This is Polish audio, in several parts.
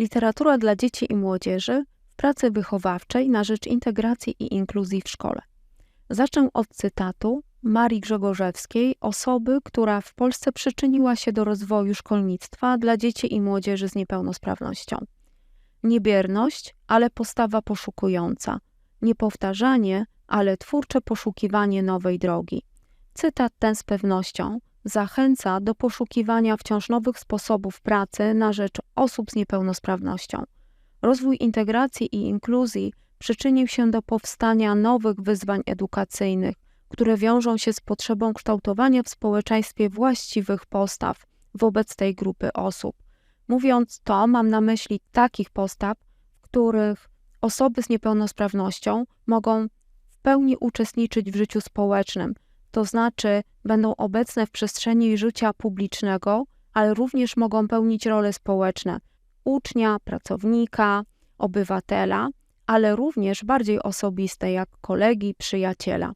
Literatura dla dzieci i młodzieży w pracy wychowawczej na rzecz integracji i inkluzji w szkole. Zacznę od cytatu Marii Grzegorzewskiej, osoby, która w Polsce przyczyniła się do rozwoju szkolnictwa dla dzieci i młodzieży z niepełnosprawnością. Niebierność, ale postawa poszukująca. Niepowtarzanie, ale twórcze poszukiwanie nowej drogi. Cytat ten z pewnością zachęca do poszukiwania wciąż nowych sposobów pracy na rzecz osób z niepełnosprawnością. Rozwój integracji i inkluzji przyczynił się do powstania nowych wyzwań edukacyjnych, które wiążą się z potrzebą kształtowania w społeczeństwie właściwych postaw wobec tej grupy osób. Mówiąc to, mam na myśli takich postaw, w których osoby z niepełnosprawnością mogą w pełni uczestniczyć w życiu społecznym, to znaczy będą obecne w przestrzeni życia publicznego, ale również mogą pełnić role społeczne ucznia, pracownika, obywatela, ale również bardziej osobiste, jak kolegi, przyjaciela.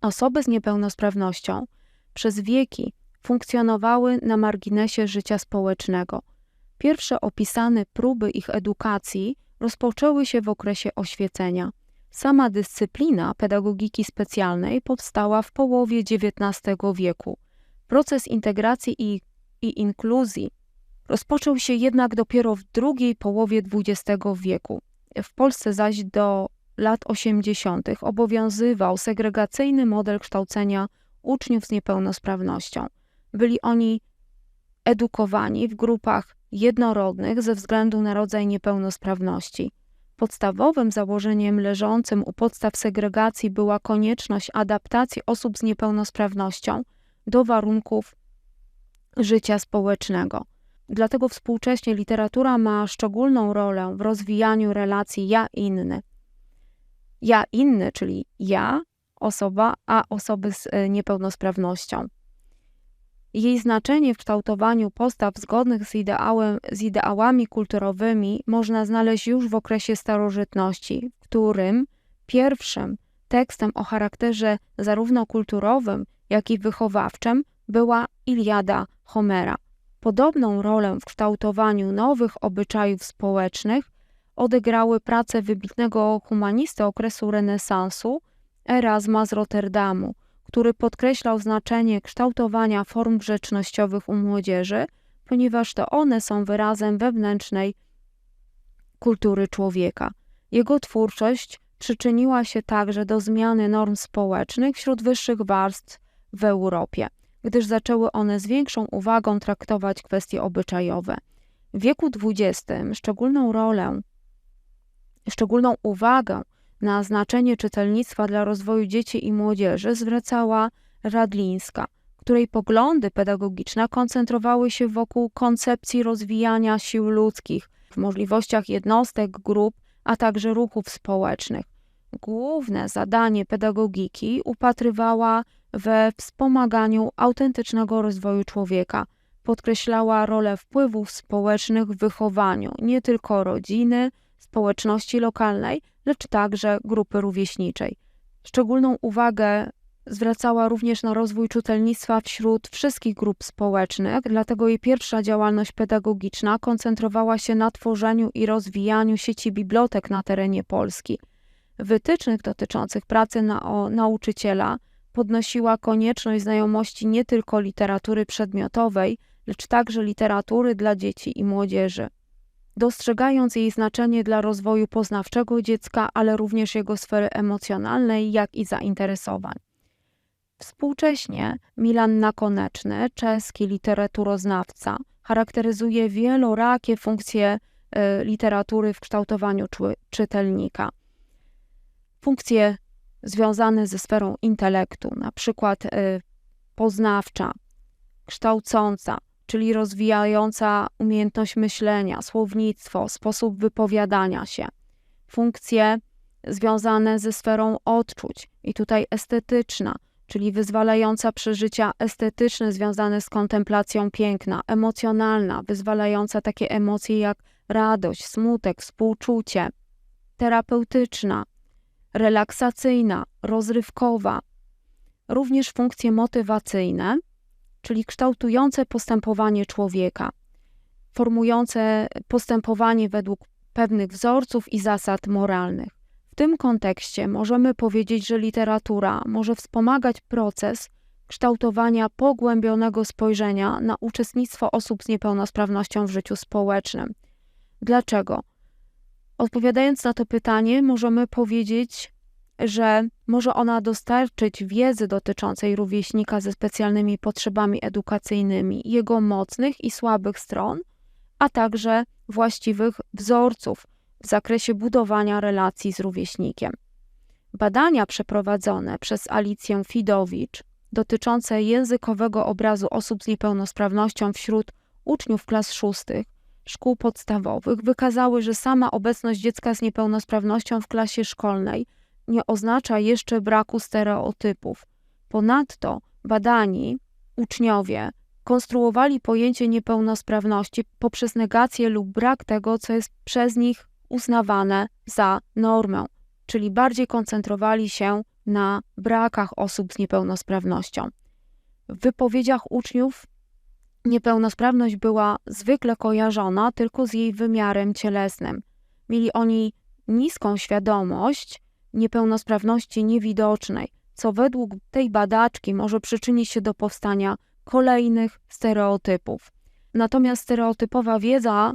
Osoby z niepełnosprawnością przez wieki funkcjonowały na marginesie życia społecznego. Pierwsze opisane próby ich edukacji rozpoczęły się w okresie oświecenia. Sama dyscyplina pedagogiki specjalnej powstała w połowie XIX wieku. Proces integracji i, i inkluzji rozpoczął się jednak dopiero w drugiej połowie XX wieku. W Polsce zaś do lat 80. obowiązywał segregacyjny model kształcenia uczniów z niepełnosprawnością. Byli oni edukowani w grupach jednorodnych ze względu na rodzaj niepełnosprawności. Podstawowym założeniem leżącym u podstaw segregacji była konieczność adaptacji osób z niepełnosprawnością do warunków życia społecznego. Dlatego współcześnie literatura ma szczególną rolę w rozwijaniu relacji ja-inny. Ja-inny, czyli ja, osoba, a osoby z e, niepełnosprawnością. Jej znaczenie w kształtowaniu postaw zgodnych z, ideałem, z ideałami kulturowymi można znaleźć już w okresie starożytności, w którym pierwszym tekstem o charakterze zarówno kulturowym, jak i wychowawczym była Iliada Homera. Podobną rolę w kształtowaniu nowych obyczajów społecznych odegrały prace wybitnego humanisty okresu renesansu Erasma z Rotterdamu – który podkreślał znaczenie kształtowania form grzecznościowych u młodzieży, ponieważ to one są wyrazem wewnętrznej kultury człowieka. Jego twórczość przyczyniła się także do zmiany norm społecznych wśród wyższych warstw w Europie, gdyż zaczęły one z większą uwagą traktować kwestie obyczajowe. W wieku XX szczególną rolę, szczególną uwagę na znaczenie czytelnictwa dla rozwoju dzieci i młodzieży zwracała Radlińska, której poglądy pedagogiczne koncentrowały się wokół koncepcji rozwijania sił ludzkich w możliwościach jednostek, grup, a także ruchów społecznych. Główne zadanie pedagogiki upatrywała we wspomaganiu autentycznego rozwoju człowieka. Podkreślała rolę wpływów społecznych w wychowaniu nie tylko rodziny, społeczności lokalnej, lecz także grupy rówieśniczej. Szczególną uwagę zwracała również na rozwój czytelnictwa wśród wszystkich grup społecznych, dlatego jej pierwsza działalność pedagogiczna koncentrowała się na tworzeniu i rozwijaniu sieci bibliotek na terenie Polski. Wytycznych dotyczących pracy na, nauczyciela podnosiła konieczność znajomości nie tylko literatury przedmiotowej, lecz także literatury dla dzieci i młodzieży dostrzegając jej znaczenie dla rozwoju poznawczego dziecka, ale również jego sfery emocjonalnej, jak i zainteresowań. Współcześnie Milan Nakoneczny, czeski literaturoznawca, charakteryzuje wielorakie funkcje y, literatury w kształtowaniu czytelnika. Funkcje związane ze sferą intelektu, na przykład y, poznawcza, kształcąca, czyli rozwijająca umiejętność myślenia, słownictwo, sposób wypowiadania się, funkcje związane ze sferą odczuć i tutaj estetyczna, czyli wyzwalająca przeżycia estetyczne związane z kontemplacją piękna, emocjonalna, wyzwalająca takie emocje jak radość, smutek, współczucie, terapeutyczna, relaksacyjna, rozrywkowa, również funkcje motywacyjne, czyli kształtujące postępowanie człowieka. formujące postępowanie według pewnych wzorców i zasad moralnych. W tym kontekście możemy powiedzieć, że literatura może wspomagać proces kształtowania pogłębionego spojrzenia na uczestnictwo osób z niepełnosprawnością w życiu społecznym. Dlaczego? Odpowiadając na to pytanie, możemy powiedzieć, że może ona dostarczyć wiedzy dotyczącej rówieśnika ze specjalnymi potrzebami edukacyjnymi, jego mocnych i słabych stron, a także właściwych wzorców w zakresie budowania relacji z rówieśnikiem. Badania przeprowadzone przez Alicję Fidowicz dotyczące językowego obrazu osób z niepełnosprawnością wśród uczniów klas szóstych szkół podstawowych wykazały, że sama obecność dziecka z niepełnosprawnością w klasie szkolnej nie oznacza jeszcze braku stereotypów. Ponadto badani uczniowie konstruowali pojęcie niepełnosprawności poprzez negację lub brak tego, co jest przez nich uznawane za normę, czyli bardziej koncentrowali się na brakach osób z niepełnosprawnością. W wypowiedziach uczniów niepełnosprawność była zwykle kojarzona tylko z jej wymiarem cielesnym. Mieli oni niską świadomość niepełnosprawności niewidocznej, co według tej badaczki może przyczynić się do powstania kolejnych stereotypów. Natomiast stereotypowa wiedza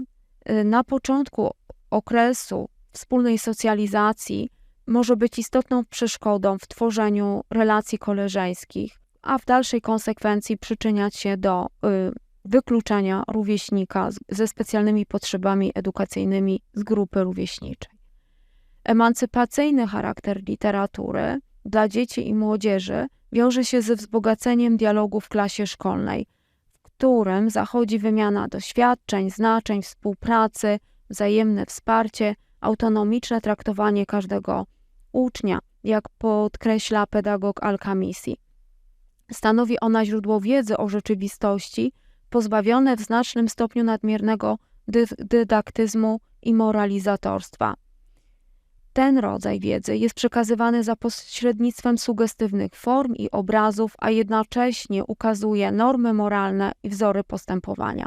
y, na początku okresu wspólnej socjalizacji może być istotną przeszkodą w tworzeniu relacji koleżeńskich, a w dalszej konsekwencji przyczyniać się do y, wykluczenia rówieśnika ze specjalnymi potrzebami edukacyjnymi z grupy rówieśniczej. Emancypacyjny charakter literatury dla dzieci i młodzieży wiąże się ze wzbogaceniem dialogu w klasie szkolnej, w którym zachodzi wymiana doświadczeń, znaczeń, współpracy, wzajemne wsparcie, autonomiczne traktowanie każdego ucznia, jak podkreśla pedagog Alkamisi. Stanowi ona źródło wiedzy o rzeczywistości, pozbawione w znacznym stopniu nadmiernego dy dydaktyzmu i moralizatorstwa. Ten rodzaj wiedzy jest przekazywany za pośrednictwem sugestywnych form i obrazów, a jednocześnie ukazuje normy moralne i wzory postępowania.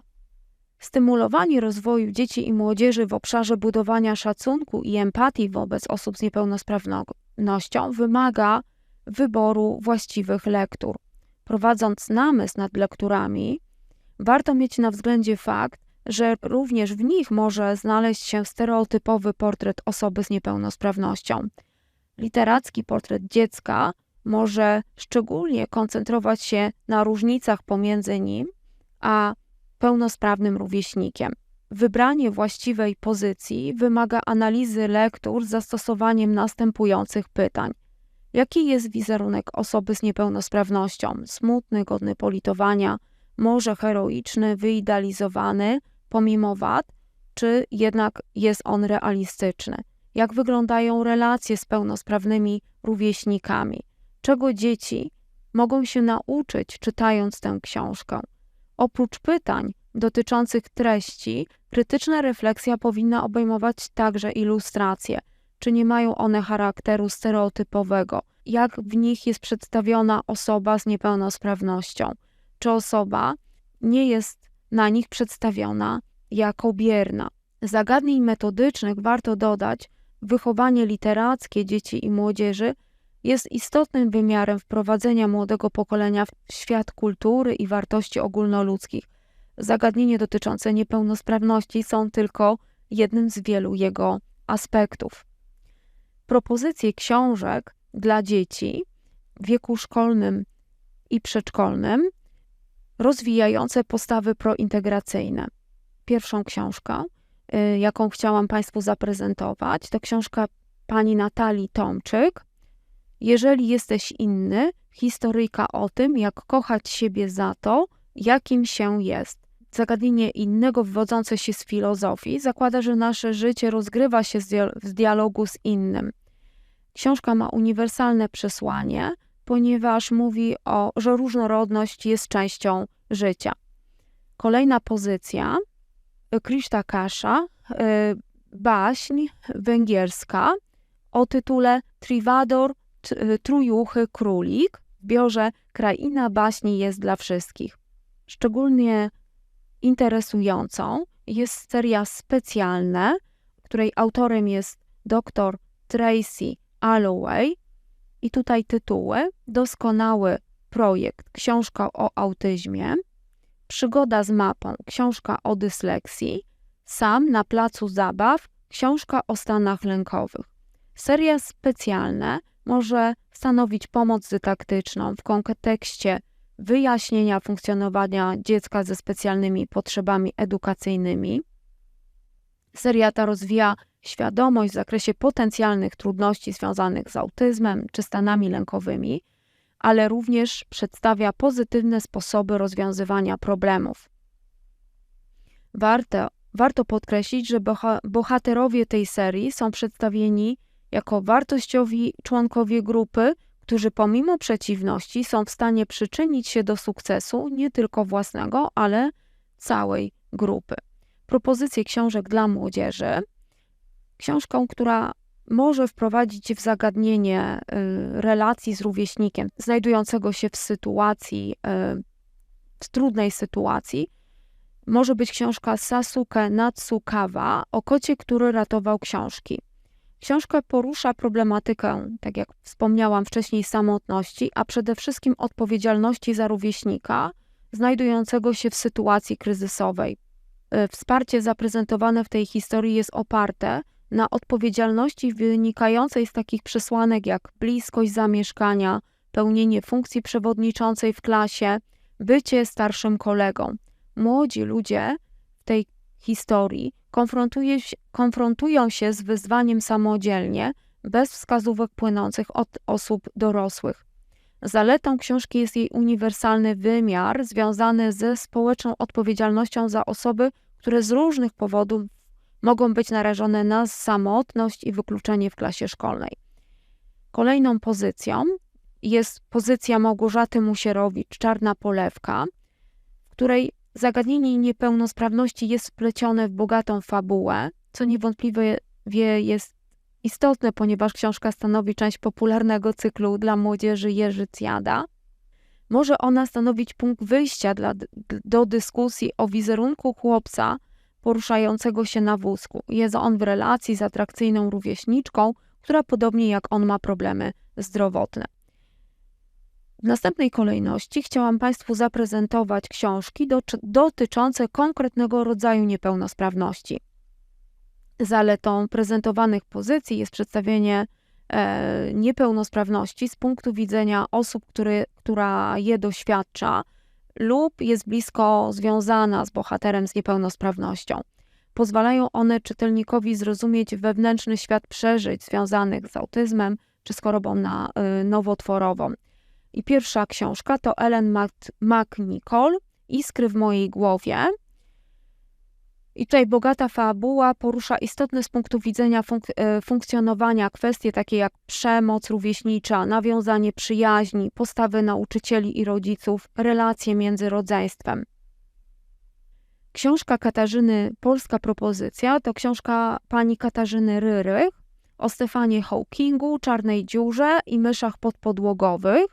Stymulowanie rozwoju dzieci i młodzieży w obszarze budowania szacunku i empatii wobec osób z niepełnosprawnością wymaga wyboru właściwych lektur. Prowadząc namysł nad lekturami, warto mieć na względzie fakt, że również w nich może znaleźć się stereotypowy portret osoby z niepełnosprawnością. Literacki portret dziecka może szczególnie koncentrować się na różnicach pomiędzy nim a pełnosprawnym rówieśnikiem. Wybranie właściwej pozycji wymaga analizy lektur z zastosowaniem następujących pytań. Jaki jest wizerunek osoby z niepełnosprawnością? Smutny, godny politowania, może heroiczny, wyidealizowany, pomimo wad, czy jednak jest on realistyczny? Jak wyglądają relacje z pełnosprawnymi rówieśnikami? Czego dzieci mogą się nauczyć, czytając tę książkę? Oprócz pytań dotyczących treści, krytyczna refleksja powinna obejmować także ilustracje. Czy nie mają one charakteru stereotypowego? Jak w nich jest przedstawiona osoba z niepełnosprawnością? Czy osoba nie jest na nich przedstawiona jako bierna? Zagadnień metodycznych warto dodać, wychowanie literackie dzieci i młodzieży jest istotnym wymiarem wprowadzenia młodego pokolenia w świat kultury i wartości ogólnoludzkich. Zagadnienie dotyczące niepełnosprawności są tylko jednym z wielu jego aspektów. Propozycje książek dla dzieci w wieku szkolnym i przedszkolnym rozwijające postawy prointegracyjne. Pierwszą książkę, y, jaką chciałam Państwu zaprezentować, to książka pani Natalii Tomczyk, jeżeli jesteś inny, historyjka o tym, jak kochać siebie za to, jakim się jest. Zagadnienie innego wywodzące się z filozofii zakłada, że nasze życie rozgrywa się w dialogu z innym. Książka ma uniwersalne przesłanie, ponieważ mówi o, że różnorodność jest częścią życia. Kolejna pozycja, Krishta Kasha, y, baśń węgierska o tytule Trivador Trujuchy Królik w biorze Kraina baśni jest dla wszystkich. Szczególnie interesującą jest seria specjalna, której autorem jest dr Tracy Alloway. I tutaj tytuły: Doskonały projekt, książka o autyzmie, Przygoda z mapą, książka o dysleksji, Sam na placu zabaw, książka o stanach lękowych. Seria specjalna może stanowić pomoc dydaktyczną w kontekście wyjaśnienia funkcjonowania dziecka ze specjalnymi potrzebami edukacyjnymi. Seria ta rozwija świadomość w zakresie potencjalnych trudności związanych z autyzmem czy stanami lękowymi, ale również przedstawia pozytywne sposoby rozwiązywania problemów. Warto, warto podkreślić, że bohaterowie tej serii są przedstawieni jako wartościowi członkowie grupy, którzy pomimo przeciwności są w stanie przyczynić się do sukcesu nie tylko własnego, ale całej grupy. Propozycje książek dla młodzieży. Książką, która może wprowadzić w zagadnienie y, relacji z rówieśnikiem znajdującego się w sytuacji, y, w trudnej sytuacji. Może być książka Sasuke Natsukawa o kocie, który ratował książki. Książka porusza problematykę, tak jak wspomniałam wcześniej, samotności, a przede wszystkim odpowiedzialności za rówieśnika znajdującego się w sytuacji kryzysowej. Y, wsparcie zaprezentowane w tej historii jest oparte na odpowiedzialności wynikającej z takich przesłanek jak bliskość zamieszkania, pełnienie funkcji przewodniczącej w klasie, bycie starszym kolegą. Młodzi ludzie w tej historii konfrontują się z wyzwaniem samodzielnie, bez wskazówek płynących od osób dorosłych. Zaletą książki jest jej uniwersalny wymiar związany ze społeczną odpowiedzialnością za osoby, które z różnych powodów mogą być narażone na samotność i wykluczenie w klasie szkolnej. Kolejną pozycją jest pozycja Małgorzaty Musierowicz, Czarna Polewka, w której zagadnienie niepełnosprawności jest wplecione w bogatą fabułę, co niewątpliwie jest istotne, ponieważ książka stanowi część popularnego cyklu dla młodzieży Jerzy Cjada. Może ona stanowić punkt wyjścia dla, do dyskusji o wizerunku chłopca, poruszającego się na wózku. Jest on w relacji z atrakcyjną rówieśniczką, która podobnie jak on ma problemy zdrowotne. W następnej kolejności chciałam Państwu zaprezentować książki dotyczące konkretnego rodzaju niepełnosprawności. Zaletą prezentowanych pozycji jest przedstawienie e, niepełnosprawności z punktu widzenia osób, który, która je doświadcza, lub jest blisko związana z bohaterem z niepełnosprawnością. Pozwalają one czytelnikowi zrozumieć wewnętrzny świat przeżyć związanych z autyzmem czy z chorobą na, y, nowotworową. I pierwsza książka to Ellen McNichol, Iskry w mojej głowie. I tutaj bogata fabuła porusza istotne z punktu widzenia funk e, funkcjonowania kwestie takie jak przemoc rówieśnicza, nawiązanie przyjaźni, postawy nauczycieli i rodziców, relacje między rodzeństwem. Książka Katarzyny Polska Propozycja to książka pani Katarzyny Ryrych o Stefanie Hawkingu, Czarnej Dziurze i myszach podpodłogowych.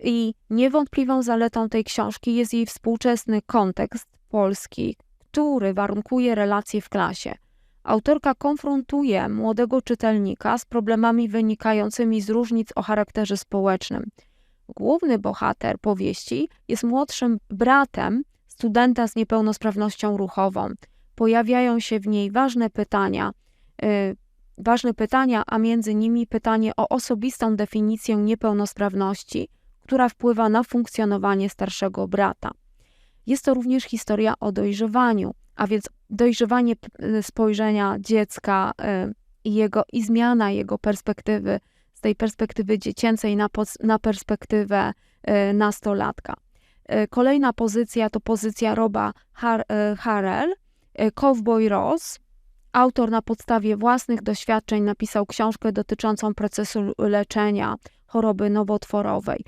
I niewątpliwą zaletą tej książki jest jej współczesny kontekst polski, który warunkuje relacje w klasie. Autorka konfrontuje młodego czytelnika z problemami wynikającymi z różnic o charakterze społecznym. Główny bohater powieści jest młodszym bratem studenta z niepełnosprawnością ruchową. Pojawiają się w niej ważne pytania, yy, ważne pytania, a między nimi pytanie o osobistą definicję niepełnosprawności, która wpływa na funkcjonowanie starszego brata. Jest to również historia o dojrzewaniu, a więc dojrzewanie y, spojrzenia dziecka y, i jego i zmiana jego perspektywy z tej perspektywy dziecięcej na, na perspektywę y, nastolatka. Kolejna pozycja to pozycja Roba Har Cowboy Ross. Autor na podstawie własnych doświadczeń napisał książkę dotyczącą procesu leczenia choroby nowotworowej.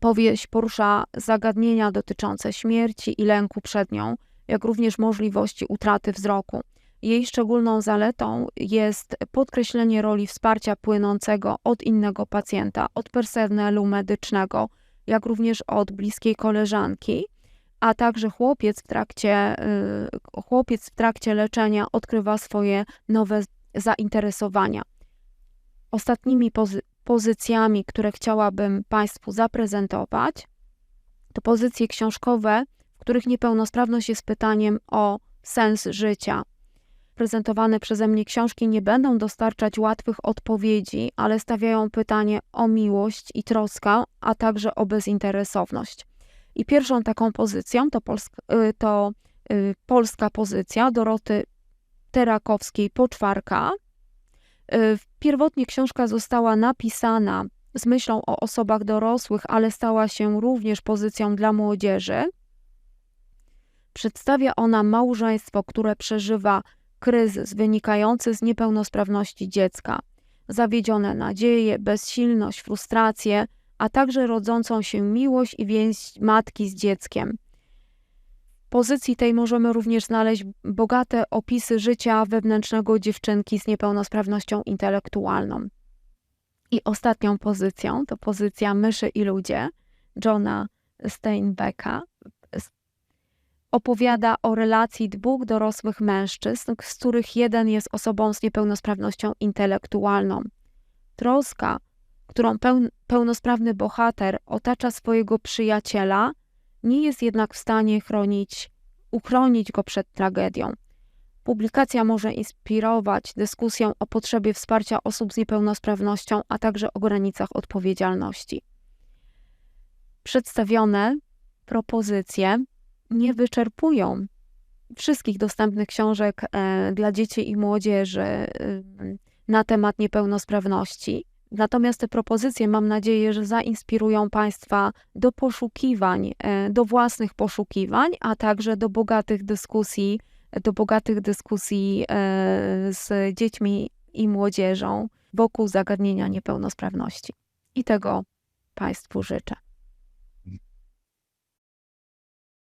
Powieść porusza zagadnienia dotyczące śmierci i lęku przed nią, jak również możliwości utraty wzroku. Jej szczególną zaletą jest podkreślenie roli wsparcia płynącego od innego pacjenta, od personelu medycznego, jak również od bliskiej koleżanki, a także chłopiec w trakcie, y, chłopiec w trakcie leczenia odkrywa swoje nowe zainteresowania. Ostatnimi pozy pozycjami, które chciałabym Państwu zaprezentować, to pozycje książkowe, w których niepełnosprawność jest pytaniem o sens życia. Prezentowane przeze mnie książki nie będą dostarczać łatwych odpowiedzi, ale stawiają pytanie o miłość i troskę, a także o bezinteresowność. I pierwszą taką pozycją to, polska, y, to y, polska pozycja Doroty Terakowskiej-Poczwarka. Y, pierwotnie książka została napisana z myślą o osobach dorosłych, ale stała się również pozycją dla młodzieży. Przedstawia ona małżeństwo, które przeżywa kryzys wynikający z niepełnosprawności dziecka, zawiedzione nadzieje, bezsilność, frustrację, a także rodzącą się miłość i więź matki z dzieckiem. Pozycji tej możemy również znaleźć bogate opisy życia wewnętrznego dziewczynki z niepełnosprawnością intelektualną. I ostatnią pozycją to pozycja Myszy i ludzie Johna Steinbecka. Opowiada o relacji dwóch dorosłych mężczyzn, z których jeden jest osobą z niepełnosprawnością intelektualną. Troska którą pełnosprawny bohater otacza swojego przyjaciela, nie jest jednak w stanie chronić, uchronić go przed tragedią. Publikacja może inspirować dyskusję o potrzebie wsparcia osób z niepełnosprawnością, a także o granicach odpowiedzialności. Przedstawione propozycje nie wyczerpują wszystkich dostępnych książek e, dla dzieci i młodzieży e, na temat niepełnosprawności. Natomiast te propozycje mam nadzieję, że zainspirują Państwa do poszukiwań, e, do własnych poszukiwań, a także do bogatych dyskusji, do bogatych dyskusji e, z dziećmi i młodzieżą wokół zagadnienia niepełnosprawności. I tego Państwu życzę.